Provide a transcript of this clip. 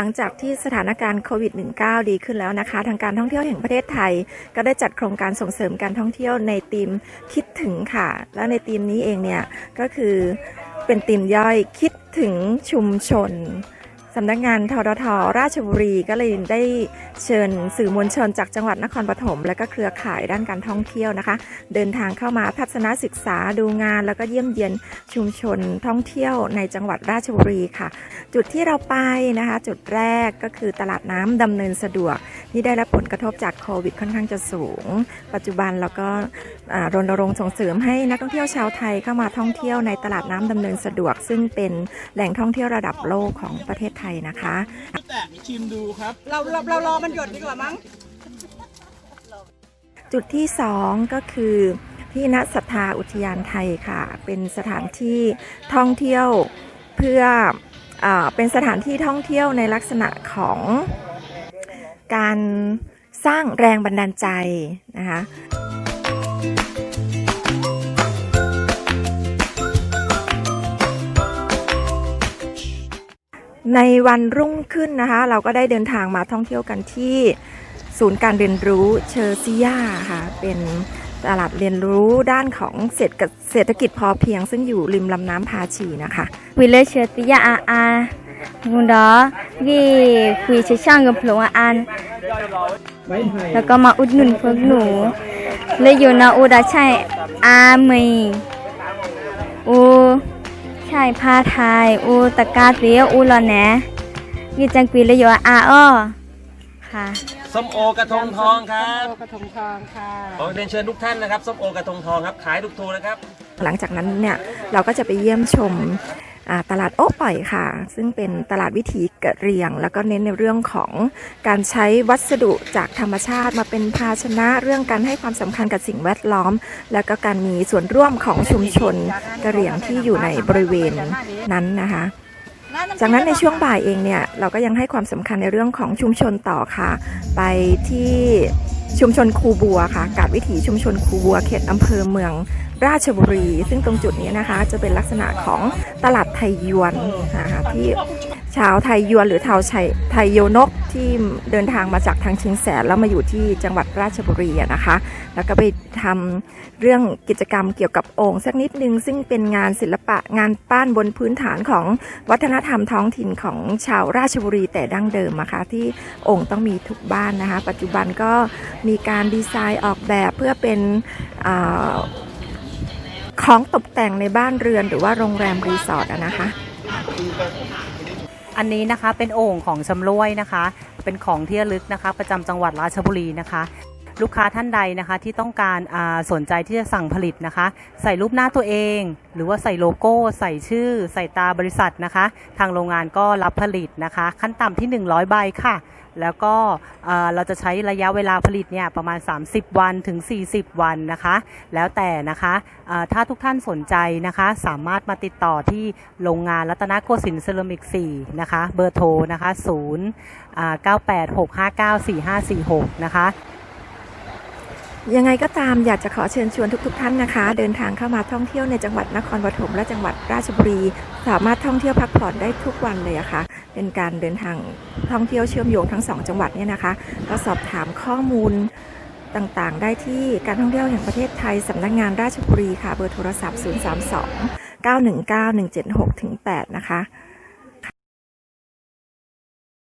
ลังจากที่สถานการณ์โควิด -19 ดีขึ้นแล้วนะคะ ทางการท่องเที่ยวแห่งประเทศไทย ก็ได้จัดโครงการส่งเสริมการท่องเที่ยวในทีมคิดถึงค่ะ และในทีมนี้เองเนี่ยก็คือเป็นทีมย่อยคิดถึงชุมชน สำนักงานทททราชบุรีก็เลยได้เชิญสื่อมวลชนจากจังหวัดนครปฐม และก็เครือข่ายด้านการท่องเที่ยวนะคะ เดินทางเข้ามาทัศนศึกษาดูงาน แล้วก็เยี่ยมเยียนชุมชนท่องเที่ยวในจังหวัดราชบุรีค่ะ จุดที่เราไปนะคะ จุดแรกก็คือตลาดน้ำดำเนินสะดวก ที่ได้รับผลกระทบจากโควิดค่อนข้างจะสูง ปัจจุบันเราก็อ่ารณรงค์ส่งเสริมให้นักท่องเที่ยวชาวไทยเข้ามาท่องเที่ยวในตลาดน้ำดำเนินสะดวก ซึ่งเป็นแหล่งท่องเที่ยวระดับโลกของประเทศไทยนะคะแตะชิมดูครับ เราเราเรารอมันหยดดีกว่ามั้ง จุดที่สองก็คือที่ณศรัทธาอุทยานไทยค่ะ เป็นสถานที่ท่องเที่ยวเพื่ออาเป็นสถานที่ท่องเที่ยวในลักษณะของ การสร้างแรงบันดาลใจนะคะในวันรุ่งขึ้นนะคะ เราก็ได้เดินทางมาท่องเที่ยวกันที่ศูนย์การเรียนรู้เชอร์ซิยาค่ะเป็นตลาดเรียนรู้ด้านของเศรษฐกิจเศรษฐกิจพอเพียงซึ่งอยู่ริมลำน้ำพาชีนะคะ为了 กีคุยใช้ช่างกับพลงอัน แล้วก็มาอุดหนุนพวกหนูเลยอยู่นาอุดาชัยอาเมยอูช่ผ้าไทยอูตะกาเตียอูละแหนยี่จังกีเลยอยู่อาอ้อค่ะส้มโอกระทงทองครับกระทงทองค่ะขอเรียนเชิญทุกท่านนะครับส้มโอกระทงทองครับขายทุกทูนะครับ หลังจากนั้นเนี่ยเราก็จะไปเยี่ยมชม ตลาดโอ๊ปล่อยค่ะ ซึ่งเป็นตลาดวิถีกะเรียง แล้วก็เน้นในเรื่องของการใช้วัสดุจากธรรมชาติมาเป็นภาชนะเรื่องการให้ความสำคัญกับสิ่งแวดล้อม แล้วก็การมีส่วนร่วมของชุมชนกะเรียงที่อยู่ในบริเวณนั้นนะคะจากนั้นในช่วงบ่ายเองเนี่ยเราก็ยังให้ความสำคัญในเรื่องของชุมชนต่อค่ะ ไปที่ ชุมชนคูบัวค่ะกาดวิถีชุมชนคูบัวเขตอำเภอเมืองราชบุรี ซึ่งตรงจุดนี้นะคะจะเป็นลักษณะของตลาดไทยยวนนะคะที่ ชาวไทยยวนหรือชาวไทยโยนกที่เดินทางมาจากทางเชียงแสนแล้วมาอยู่ที่จังหวัดราชบุรีนะคะ แล้วก็ไปทำเรื่องกิจกรรมเกี่ยวกับโอ่งสักนิดนึง ซึ่งเป็นงานศิลปะงานปั้นบนพื้นฐานของวัฒนธรรมท้องถิ่นของชาวราชบุรีแต่ดั้งเดิมอะคะที่โองค์ต้องมีทุกบ้านนะคะ ปัจจุบันก็มีการดีไซน์ออกแบบเพื่อเป็นของตกแต่งในบ้านเรือนหรือว่าโรงแรมรีสอร์ทนะคะ อันนี้นะคะเป็นโอ่งของชำร่วยนะคะ เป็นของที่ระลึกนะคะ ประจำจังหวัดราชบุรีนะคะ ลูกค้าท่านใดนะคะที่ต้องการสนใจที่จะสั่งผลิตนะคะ ใส่รูปหน้าตัวเอง หรือว่าใส่โลโก้ ใส่ชื่อ ใส่ตาบริษัทนะคะ ทางโรงงานก็รับผลิตนะคะ ขั้นต่ำที่ 100 ใบค่ะ แล้วก็เราจะใช้ระยะเวลาผลิตเนี่ยประมาณ 30 วันถึง 40 วันนะคะ แล้วแต่นะคะถ้าทุกท่านสนใจนะคะ สามารถมาติดต่อที่โรงงานรัตนโกสินทร์เซรามิก 4 นะคะ เบอร์โทรนะคะ0อ่า986594546 นะคะ ยังไงก็ตามอยากจะขอเชิญชวนทุกๆท่านนะคะ เดินทางเข้ามาท่องเที่ยวในจังหวัดนครปฐมและจังหวัดราชบุรี สามารถท่องเที่ยวพักผ่อนได้ทุกวันเลยอะค่ะ เป็นการเดินทางท่องเที่ยวเชื่อมโยงทั้งสองจังหวัดเนี่ยนะคะก็สอบถามข้อมูลต่างๆ ได้ที่การท่องเที่ยวแห่งประเทศไทยสำนักงานราชบุรีค่ะเบอร์โทรศัพท์ 032 919 176 8 นะคะ